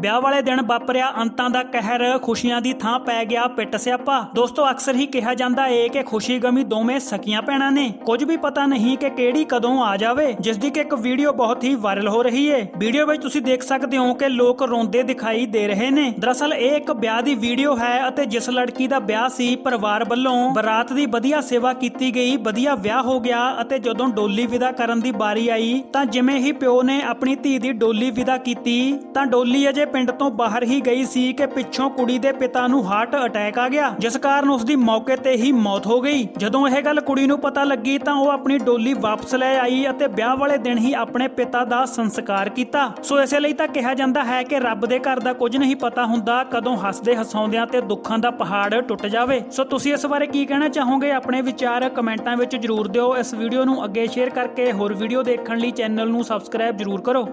ਵਿਆਹ ਵਾਲੇ ਦਿਨ ਵਾਪਰਿਆ ਅੰਤਾਂ ਦਾ ਕਹਿਰ, ਖੁਸ਼ੀਆਂ ਦੀ ਥਾਂ ਪੈ ਗਿਆ ਪਿੱਟ ਸਿਆਪਾ। ਦੋਸਤੋ, ਅਕਸਰ ਹੀ ਕਿਹਾ ਜਾਂਦਾ ਏ ਕਿ ਖੁਸ਼ੀ ਗਮੀ ਦੋਵੇਂ ਸਕੀਆਂ ਭੈਣਾਂ ਨੇ। ਕੁਝ ਵੀ ਪਤਾ ਨਹੀਂ ਕਿ ਕਿਹੜੀ ਕਦੋਂ ਆ ਜਾਵੇ, ਜਿਸ ਦੀ ਕਿ ਇੱਕ ਵੀਡੀਓ ਬਹੁਤ ਹੀ ਵਾਇਰਲ ਹੋ ਰਹੀ ਏ। ਵੀਡੀਓ ਵਿੱਚ ਤੁਸੀਂ ਦੇਖ ਸਕਦੇ ਹੋ ਕਿ ਲੋਕ ਰੋਂਦੇ ਦਿਖਾਈ ਦੇ ਰਹੇ ਨੇ। ਦਰਅਸਲ, ਇਹ ਇੱਕ ਵਿਆਹ ਦੀ ਵੀਡੀਓ ਹੈ ਅਤੇ ਜਿਸ ਲੜਕੀ ਦਾ ਵਿਆਹ ਸੀ, ਪਰਿਵਾਰ ਵੱਲੋਂ ਬਰਾਤ ਦੀ ਵਧੀਆ ਸੇਵਾ ਕੀਤੀ ਗਈ, ਵਧੀਆ ਵਿਆਹ ਹੋ ਗਿਆ ਅਤੇ ਜਦੋਂ ਡੋਲੀ ਵਿਦਾ ਕਰਨ ਦੀ ਵਾਰੀ ਆਈ, ਤਾਂ ਜਿਵੇਂ ਹੀ ਪਿਓ ਨੇ ਆਪਣੀ ਧੀ ਦੀ ਡੋਲੀ ਵਿਦਾ ਕੀਤੀ, ਤਾਂ ਡੋਲੀ ਅਜੇ ਪਿੰਡ ਤੋਂ ਬਾਹਰ ਹੀ ਗਈ ਸੀ ਕਿ ਪਿੱਛੋਂ ਕੁੜੀ ਦੇ ਪਿਤਾ ਨੂੰ ਹਾਰਟ ਅਟੈਕ ਆ ਗਿਆ, ਜਿਸ ਕਾਰਨ ਉਸ ਦੀ ਮੌਕੇ ਤੇ ਹੀ ਮੌਤ ਹੋ ਗਈ। ਜਦੋਂ ਇਹ ਗੱਲ ਕੁੜੀ ਨੂੰ ਪਤਾ ਲੱਗੀ ਤਾਂ ਉਹ ਆਪਣੀ ਡੋਲੀ ਵਾਪਸ ਲੈ ਆਈ ਅਤੇ ਵਿਆਹ ਵਾਲੇ ਦਿਨ ਹੀ ਆਪਣੇ ਪਿਤਾ ਦਾ ਸੰਸਕਾਰ ਕੀਤਾ। ਸੋ ਇਸੇ ਲਈ ਤਾਂ ਕਿਹਾ ਜਾਂਦਾ ਹੈ ਕਿ ਰੱਬ ਦੇ ਘਰ ਦਾ ਕੁਝ ਨਹੀਂ ਪਤਾ ਹੁੰਦਾ ਕਦੋਂ ਹੱਸਦੇ ਹਸਾਉਂਦਿਆਂ ਤੇ ਦੁੱਖਾਂ ਦਾ ਪਹਾੜ ਟੁੱਟ ਜਾਵੇ। ਸੋ ਤੁਸੀਂ ਇਸ ਬਾਰੇ ਕੀ ਕਹਿਣਾ ਚਾਹੋਗੇ? ਆਪਣੇ ਵਿਚਾਰ ਕਮੈਂਟਾਂ ਵਿੱਚ ਜਰੂਰ ਦਿਓ। ਇਸ ਵੀਡੀਓ ਨੂੰ ਅੱਗੇ ਸ਼ੇਅਰ ਕਰਕੇ ਹੋਰ ਵੀਡੀਓ ਦੇਖਣ ਲਈ ਚੈਨਲ ਨੂੰ ਸਬਸਕ੍ਰਾਈਬ ਜਰੂਰ ਕਰੋ।